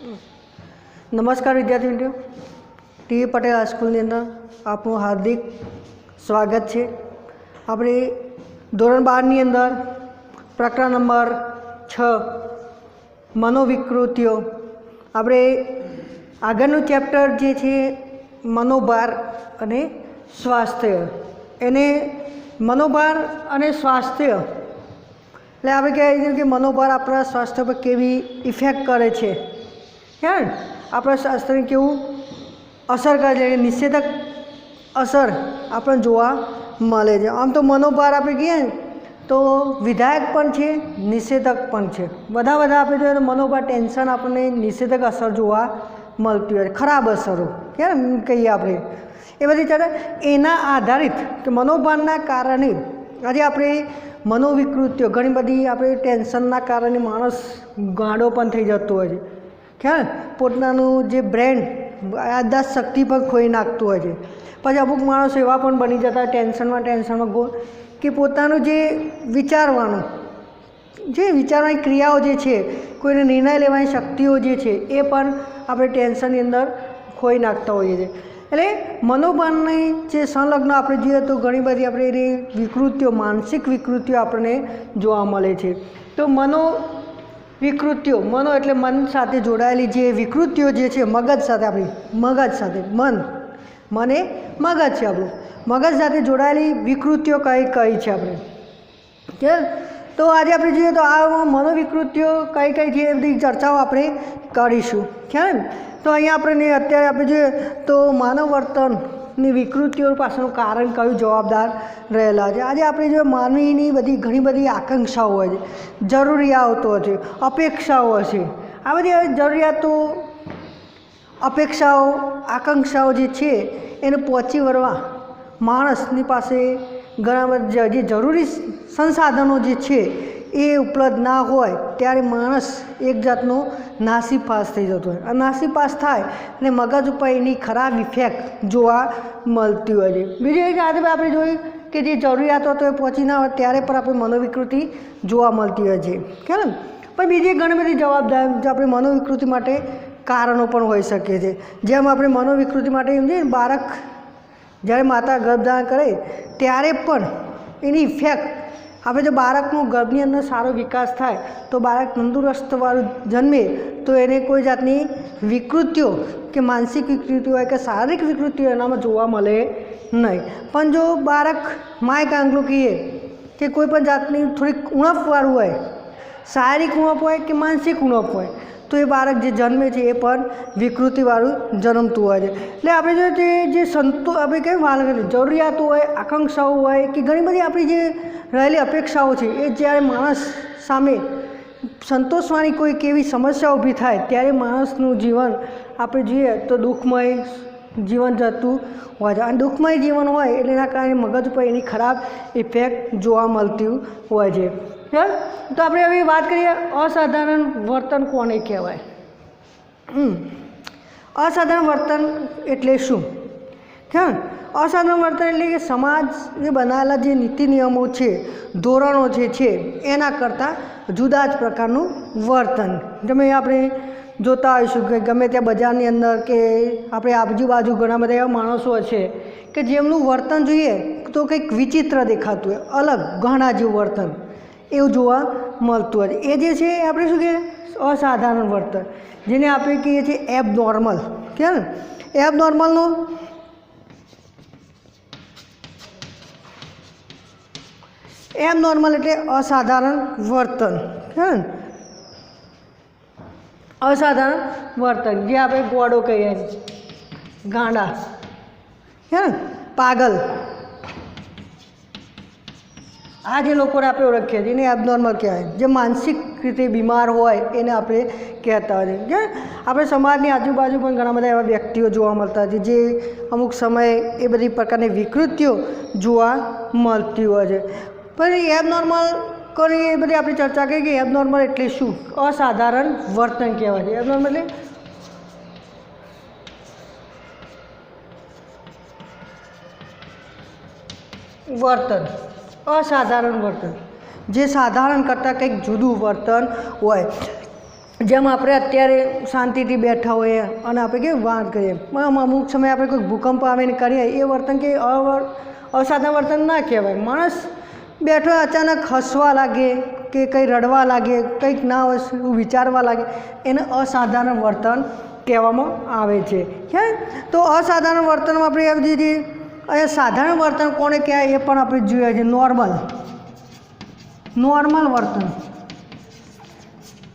નમસ્કાર વિદ્યાર્થી મિત્રો ટી. પટેલ હાઈસ્કૂલની અંદર આપનું હાર્દિક સ્વાગત છે. આપણે ધોરણ બારની અંદર પ્રકરણ નંબર છ, મનોવિકૃતિઓ. આપણે આગળનું ચેપ્ટર જે છે મનોભાર અને સ્વાસ્થ્ય. એને મનોભાર અને સ્વાસ્થ્ય, એટલે આપણે કહેવાય છે કે મનોભાર આપણા સ્વાસ્થ્ય પર કેવી ઇફેક્ટ કરે છે. હે ને? આપણા શાસ્ત્રને કેવું? અસર કરે છે નિષેધક અસર આપણને જોવા મળે છે. આમ તો મનોભાર આપણે કહીએ તો વિધાયક પણ છે, નિષેધક પણ છે. બધા બધા આપણે જોઈએ તો મનોભાર, ટેન્શન આપણને નિષેધક અસર જોવા મળતી હોય ખરાબ અસરો કે કહીએ આપણે. એ બધી ચાલે એના આધારિત કે મનોભારના કારણે આજે આપણે મનોવિકૃતિઓ, ઘણી બધી આપણે ટેન્શનના કારણે માણસ ગાંડો પણ થઈ જતો હોય છે. ખ્યાલ પોતાનું જે બ્રેન્ડ યાદદાસ્ત શક્તિ પણ ખોઈ નાખતું હોય છે. પછી અમુક માણસો એવા પણ બની જતા, ટેન્શનમાં ટેન્શનમાં ગો, કે પોતાનું જે વિચારવાનું, જે વિચારવાની ક્રિયાઓ જે છે, કોઈને નિર્ણય લેવાની શક્તિઓ જે છે, એ પણ આપણે ટેન્શનની અંદર ખોઈ નાખતા હોઈએ છીએ. એટલે મનોભાનની જે સંલગ્ન આપણે જોઈએ તો ઘણી બધી આપણે એની વિકૃતિઓ, માનસિક વિકૃતિઓ આપણને જોવા મળે છે. તો મનો વિકૃતિઓ, મનો એટલે મન સાથે જોડાયેલી જે વિકૃતિઓ જે છે, મગજ સાથે આપણી, મગજ સાથે, મન. મને મગજ છે આપણું. મગજ સાથે જોડાયેલી વિકૃતિઓ કઈ કઈ છે આપણે? કે તો આજે આપણે જોઈએ તો આ મનોવિકૃતિઓ કઈ કઈ છે એ બધી ચર્ચાઓ આપણે કરીશું. ખ્યાલ તો અહીંયા આપણે અત્યારે આપણે જોઈએ તો માનવ વર્તનની વિકૃતિઓ પાછળનું કારણ કયું જવાબદાર રહેલા છે? આજે આપણે જો માનવીની બધી ઘણી બધી આકાંક્ષાઓ હોય છે, જરૂરિયાતો છે, અપેક્ષાઓ છે. આ બધી જરૂરિયાતો, અપેક્ષાઓ, આકાંક્ષાઓ જે છે, એને પહોંચી વળવા માણસની પાસે ઘણા બધા જે જરૂરી સંસાધનો જે છે એ ઉપલબ્ધ ના હોય ત્યારે માણસ એક જાતનો નાસીપાસ થઈ જતો હોય. આ નાસીપાસ થાય અને મગજ ઉપર એની ખરાબ ઇફેક્ટ જોવા મળતી હોય છે. બીજી એક આજે આપણે જોયું કે જે જરૂરિયાતો તો એ પહોંચી ના હોય ત્યારે પણ આપણે મનોવિકૃતિ જોવા મળતી હોય છે. ખ્યાલ ને? પણ બીજી ઘણી બધી જવાબદાર આપણે મનોવિકૃતિ માટે કારણો પણ હોઈ શકે છે. જેમ આપણે મનોવિકૃતિ માટે એમ બાળક જ્યારે માતા ગર્ભધારણ કરે ત્યારે પણ એની ઇફેક્ટ આપણે જો બાળકનો ગર્ભની અંદર સારો વિકાસ થાય, તો બાળક તંદુરસ્તવાળું જન્મે, તો એને કોઈ જાતની વિકૃતિઓ કે માનસિક વિકૃતિ હોય કે શારીરિક વિકૃતિઓ એનામાં જોવા મળે નહીં. પણ જો બાળક માય કાંગલું કહીએ કે કોઈ પણ જાતની થોડીક ઉણપવાળું હોય, શારીરિક ઉણપ હોય કે માનસિક ઉણપ હોય તો એ બાળક જે જન્મે છે એ પણ વિકૃતિવાળું જન્મતું હોય છે. એટલે આપણે જો તે જે સંતો, આપણે કેમ વાત જરૂરિયાતો હોય, આકાંક્ષાઓ હોય કે ઘણી બધી આપણી જે રહેલી અપેક્ષાઓ છે, એ જ્યારે માણસ સામે સંતોષવાની કોઈ કેવી સમસ્યા ઊભી થાય, ત્યારે માણસનું જીવન આપણે જોઈએ તો દુઃખમય જીવન જતું હોય છે. અને દુઃખમય જીવન હોય એટલે એના કારણે મગજ પર એની ખરાબ ઇફેક્ટ જોવા મળતી હોય છે. બરાબર તો આપણે હવે વાત કરીએ અસાધારણ વર્તન કોને કહેવાય? અસાધારણ વર્તન એટલે શું? હા? અસાધારણ વર્તન એટલે કે સમાજને બનાવેલા જે નીતિ નિયમો છે, ધોરણો જે છે, એના કરતાં જુદા જ પ્રકારનું વર્તન. તમે આપણે જોતા હોઈશું કે ગમે ત્યાં બજારની અંદર કે આપણે આજુબાજુ ઘણા બધા એવા માણસો છે કે જેમનું વર્તન જોઈએ તો કંઈક વિચિત્ર દેખાતું હોય, અલગ, ઘણા જેવું વર્તન. એવું જોવા મળતું હોય. એ જે છે આપણે શું કહીએ? અસાધારણ વર્તન. જેને આપણે કહીએ છીએ એબ નોર્મલ કે એબ નોર્મલનું એબ નોર્મલ એટલે અસાધારણ વર્તન. હે અસાધારણ વર્તન. જે આપણે ગોડો કહીએ છીએ. ગાંડા. હે પાગલ. આ જે લોકોને આપણે ઓળખીએ છીએ. એને એબનોર્મલ કહેવાય. જે માનસિક રીતે બીમાર હોય એને આપણે કહેતા હોય છે આપણે સમાજની આજુબાજુ પણ ઘણા બધા એવા વ્યક્તિઓ જોવા મળતા હોય છે, જે અમુક સમયે એ બધી પ્રકારની વિકૃતિઓ જોવા મળતી હોય છે. પણ એબનોર્મલ કરી એ બધી આપણે ચર્ચા કરી કે એબનોર્મલ એટલે શું? અસાધારણ વર્તન કહેવાય છે. એબનોર્મલ એટલે વર્તન. અસાધારણ વર્તન. જે સાધારણ કરતાં કંઈક જુદું વર્તન હોય. જેમ આપણે અત્યારે શાંતિથી બેઠા હોઈએ અને આપણે કંઈ વાત કરીએ. અમુક સમયે આપણે કોઈ ભૂકંપ આવીને કરીએ, એ વર્તન કે અસાધારણ વર્તન ના કહેવાય. માણસ બેઠો અચાનક હસવા લાગે કે કંઈ રડવા લાગે, કંઈક ના હોય વિચારવા લાગે, એને અસાધારણ વર્તન કહેવામાં આવે છે. કે તો અસાધારણ વર્તનમાં આપણે એમ જે અહીંયા સાધારણ વર્તન કોને કહેવાય એ પણ આપણે જોઈએ છે. નોર્મલ. નોર્મલ વર્તન.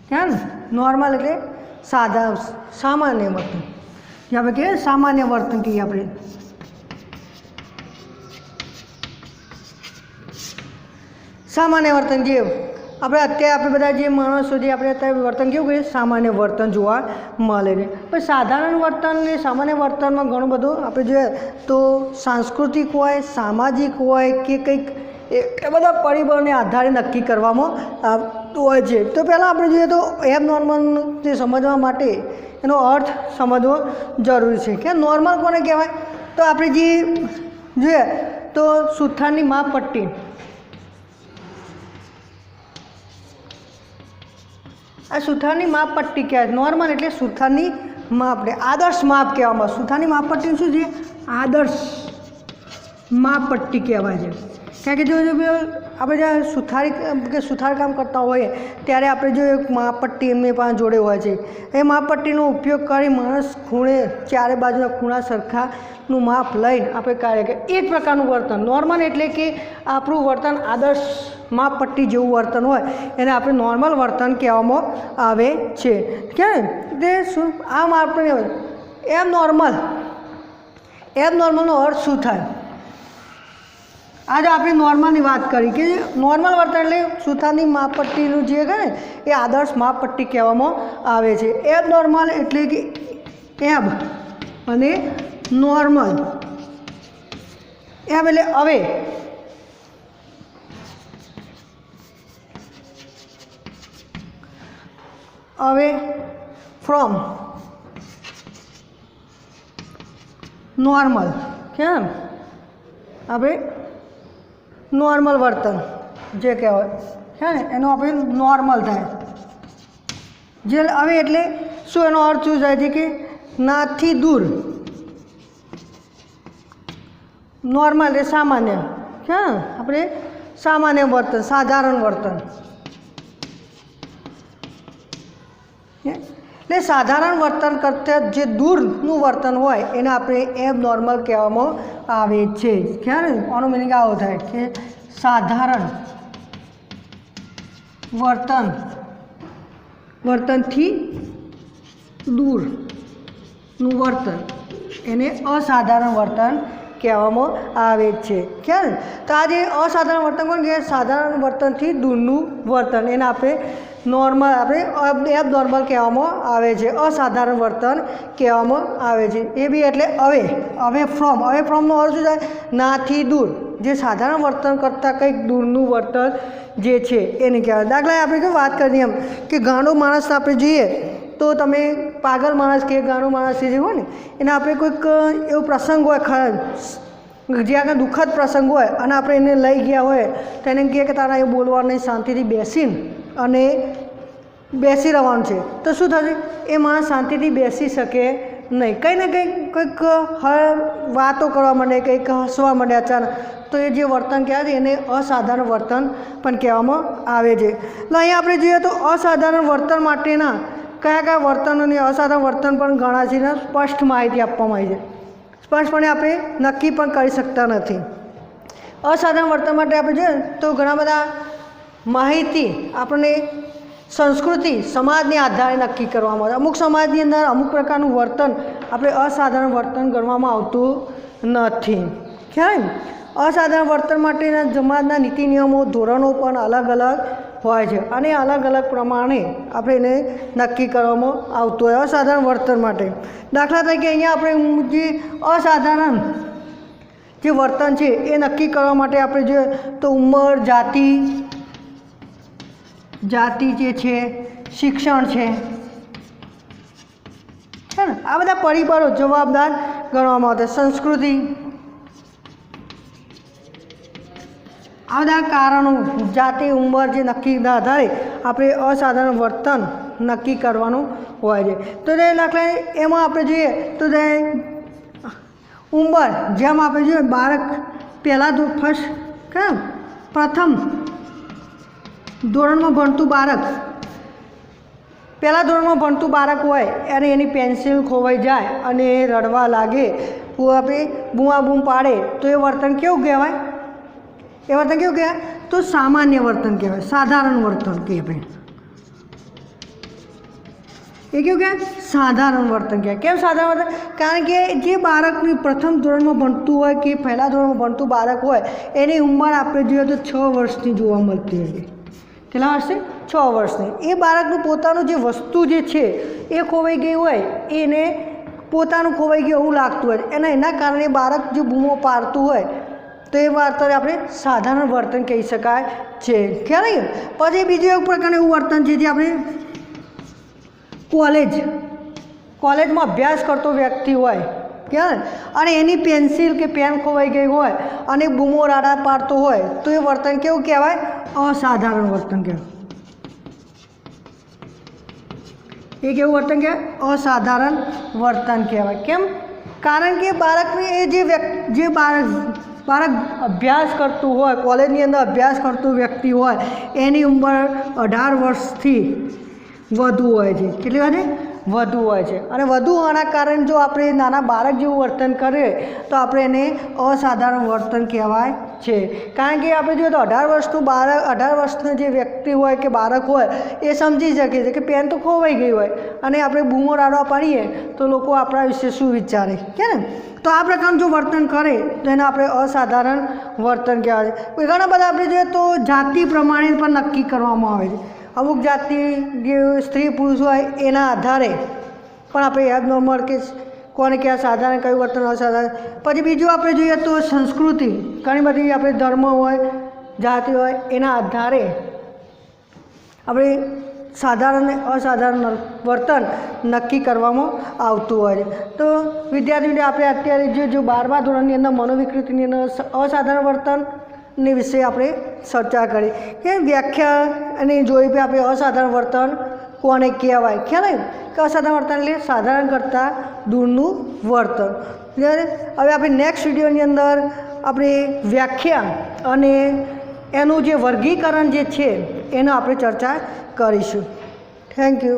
ક્યાં નોર્મલ એટલે સાધા, સામાન્ય વર્તન. જે આપણે કહીએ સામાન્ય વર્તન કહીએ આપણે. સામાન્ય વર્તન જે આપણે અત્યારે આપણે બધા જે માણસો જે આપણે અત્યારે વર્તન કેવું કહીએ સામાન્ય વર્તન જોવા મળે છે. પણ સાધારણ વર્તન ને સામાન્ય વર્તનમાં ઘણું બધું આપણે જોઈએ તો સાંસ્કૃતિક હોય, સામાજિક હોય કે કંઈક એ બધા પરિબળને આધારે નક્કી કરવામાં હોય છે. તો પહેલાં આપણે જોઈએ તો એબ નોર્મલ તે સમજવા માટે એનો અર્થ સમજવો જરૂરી છે. કે નોર્મલ કોને કહેવાય? તો આપણે જે જોઈએ તો સુથારની માપપટ્ટી. આ સુથારની માપપટ્ટી કહેવાય. નોર્મલ એટલે સુથારની માપ આદર્શ માપ કહેવામાં. સુથારની માપપટ્ટી શું છે? આદર્શ માપપટ્ટી કહેવાય છે. કારણ કે જો આપણે જ્યાં સુથારી કે સુથાર કામ કરતા હોઈએ ત્યારે આપણે જો એક માપપટ્ટી એમની પાસે જોડે હોય છે. એ માપપટ્ટીનો ઉપયોગ કરી માણસ ખૂણે ચારે બાજુના ખૂણા સરખાનું માપ લઈને આપણે કાર્ય કરીએ. એ જ પ્રકારનું વર્તન. નોર્મલ એટલે કે આપણું વર્તન આદર્શ માપપટ્ટી જેવું વર્તન હોય, એને આપણે નોર્મલ વર્તન કહેવામાં આવે છે. કે તે શું? આ માપને એમ નોર્મલ એમ નોર્મલનો અર્થ શું થાય? આજે આપણે નોર્મલની વાત કરી કે નોર્મલ વર્તન એટલે સુથારની માપપટ્ટીનું જે કહે એ આદર્શ માપપટ્ટી કહેવામાં આવે છે. એબ નોર્મલ એટલે કે એબ અને નોર્મલ. એબ એટલે હવે. હવે ફ્રોમ. નોર્મલ. કેમ? આપણે નોર્મલ વર્તન, જે કહેવાય. છે ને? એનું આપણે નોર્મલ થાય. જે હવે એટલે શું એનો અર્થ શું થાય છે કે નાથી દૂર. નોર્મલ એટલે સામાન્ય. છે આપણે સામાન્ય વર્તન, સાધારણ વર્તન. એટલે સાધારણ વર્તન કરતાં જે દૂરનું વર્તન હોય, એને આપણે એબ નોર્મલ કહેવામાં આવે છે. ખ્યાલ આનો મિનિંગ આવો થાય કે સાધારણ વર્તન, વર્તનથી દૂરનું વર્તન, એને અસાધારણ વર્તન કહેવામાં આવે છે. ખ્યાલ તો આ જે અસાધારણ વર્તન કોણ કે સાધારણ વર્તનથી દૂરનું વર્તન. એને આપણે નોર્મલ આપણે એબ નોર્મલ કહેવામાં આવે છે. અસાધારણ વર્તન કહેવામાં આવે છે. એ બી એટલે હવે. હવે ફ્રોમ હવે ફ્રોમનો અર્થ શું થાય? નાથી દૂર. જે સાધારણ વર્તન કરતાં કંઈક દૂરનું વર્તન જે છે એને કહેવાય. દાખલા આપણે કેવું વાત કરીએ એમ કે ગાંડો માણસ આપણે જોઈએ તો તમે પાગલ માણસ કે ગાંડો માણસ જે હોય ને, એને આપણે કોઈક એવો પ્રસંગ હોય ખરા. જે આગળ દુઃખદ પ્રસંગ હોય અને આપણે એને લઈ ગયા હોય તો એને કહે કે તારા એ બોલવાની શાંતિથી બેસીને. અને બેસી રહેવાનું છે. તો શું થશે? એ માણસ શાંતિથી બેસી શકે નહીં. કંઈ ને કંઈક કંઈક વાતો કરવા માંડે, કંઈક હસવા માંડે અચાનક. તો એ જે વર્તન કહેવાય છે, એને અસાધારણ વર્તન પણ કહેવામાં આવે છે. એટલે અહીંયા આપણે જોઈએ તો અસાધારણ વર્તન માટેના કયા કયા વર્તનોની અસાધારણ વર્તન પણ ઘણા છે સ્પષ્ટ માહિતી આપવામાં આવી છે. સ્પષ્ટપણે આપણે નક્કી પણ કરી શકતા નથી. અસાધારણ વર્તન માટે આપણે જોઈએ તો ઘણા બધા માહિતી આપણને સંસ્કૃતિ, સમાજને આધારે નક્કી કરવામાં આવે. અમુક સમાજની અંદર અમુક પ્રકારનું વર્તન આપણે અસાધારણ વર્તન ગણવામાં આવતું નથી. ખ્યાલ અસાધારણ વર્તન માટેના સમાજના નીતિ, નિયમો, ધોરણો પણ અલગ અલગ હોય છે અને અલગ અલગ પ્રમાણે આપણે એને નક્કી કરવામાં આવતું હોય અસાધારણ વર્તન માટે. દાખલા તરીકે અહીંયા આપણે જે અસાધારણ જે વર્તન છે એ નક્કી કરવા માટે આપણે જોઈએ તો ઉંમર, જાતિ જાતિ જે છે, શિક્ષણ છે. છે ને? આ બધા પરિબળો જવાબદાર ગણવામાં આવતા. સંસ્કૃતિ. આ બધા કારણો, જાતિ, ઉંમર જે નક્કીના આધારે આપણે અસાધારણ વર્તન નક્કી કરવાનું હોય છે. તો તે દાખલા એમાં આપણે જોઈએ તો તે ઉંમર, જેમ આપણે જોઈએ બાળક પહેલાં તો ફર્સ્ટ, કેમ? પ્રથમ ધોરણમાં ભણતું બાળક. પહેલાં ધોરણમાં ભણતું બાળક હોય અને એની પેન્સિલ ખોવાઈ જાય અને એ રડવા લાગે આપણે બૂમા બૂમ પાડે, તો એ વર્તન કેવું કહેવાય? એ વર્તન કેવું કહેવાય? તો સામાન્ય વર્તન કહેવાય, સાધારણ વર્તન કહેવાય એ કેવું કહેવાય? સાધારણ વર્તન કહેવાય. કેમ સાધારણ વર્તન? કારણ કે જે બાળકની પ્રથમ ધોરણમાં ભણતું હોય કે પહેલાં ધોરણમાં ભણતું બાળક હોય, એની ઉંમર આપણે જોઈએ તો છ વર્ષની જોવા મળતી હોય. કેટલા વર્ષની છ વર્ષની. એ બાળકનું પોતાનું જે વસ્તુ જે છે, એ ખોવાઈ ગઈ હોય, એને પોતાનું ખોવાઈ ગયું એવું લાગતું હોય. એના એના કારણે બાળક જે બૂમો પાડતું હોય, તો એ વર્તન આપણે સાધારણ વર્તન કહી શકાય છે. ખ્યાલ આવી પછી બીજું એક પ્રકારનું એવું વર્તન છે જે આપણે કોલેજ, કોલેજમાં અભ્યાસ કરતો વ્યક્તિ હોય. ક્યાં અને એની પેન્સિલ કે પેન ખોવાઈ ગઈ હોય અને બૂમો રાડા પાડતો હોય, તો એ વર્તન કેવું કહેવાય? અસાધારણ વર્તન કહેવાય એ કેવું વર્તન કહેવાય અસાધારણ વર્તન કહેવાય કેમ કારણ કે બાળકને એ જે વ્યક્તિ જે બાળક બાળક અભ્યાસ કરતું હોય કોલેજની અંદર અભ્યાસ કરતું વ્યક્તિ હોય એની ઉંમર અઢાર વર્ષથી વધુ હોય છે કેટલી હોય છે વધુ હોય છે. અને વધુ હોવાના કારણે જો આપણે નાના બાળક જેવું વર્તન કરીએ, તો આપણે એને અસાધારણ વર્તન કહેવાય છે. કારણ કે આપણે જોઈએ તો અઢાર વર્ષનું બાળક, અઢાર વર્ષનો જે વ્યક્તિ હોય કે બાળક હોય, એ સમજી શકે છે કે પેન તો ખોવાઈ ગઈ હોય. અને આપણે બૂમો રાડવા પાડીએ, તો લોકો આપણા વિશે શું વિચારે? કે ને? તો આ પ્રકારનું જો વર્તન કરે, તો એને આપણે અસાધારણ વર્તન કહેવાય છે. ઘણા બધા આપણે જોઈએ તો જાતિ પ્રમાણે પણ નક્કી કરવામાં આવે છે. અમુક જાતની જે સ્ત્રી પુરુષ હોય એના આધારે પણ આપણે યાદ નોર્મલ કે કોને ક્યાં સાધારણ, કયું વર્તન અસાધારણ. પછી બીજું આપણે જોઈએ તો સંસ્કૃતિ. ઘણી બધી આપણે ધર્મ હોય, જાતિ હોય, એના આધારે આપણે સાધારણ અસાધારણ વર્તન નક્કી કરવામાં આવતું હોય છે. તો વિદ્યાર્થીઓને આપણે અત્યારે જે, જો બારમા ધોરણની અંદર મનોવિકૃતિની અંદર અસાધારણ વર્તનની વિશે આપણે ચર્ચા કરી. કે વ્યાખ્યા અને જોઈ પણ આપણે અસાધારણ વર્તન કોને કહેવાય? ખ્યાલ આવ્યું? કે અસાધારણ વર્તન એટલે સાધારણ કરતાં દૂરનું વર્તન. હવે આપણે નેક્સ્ટ વિડીયોની અંદર આપણે વ્યાખ્યા અને એનું જે વર્ગીકરણ જે છે, એનો આપણે ચર્ચા કરીશું. Thank you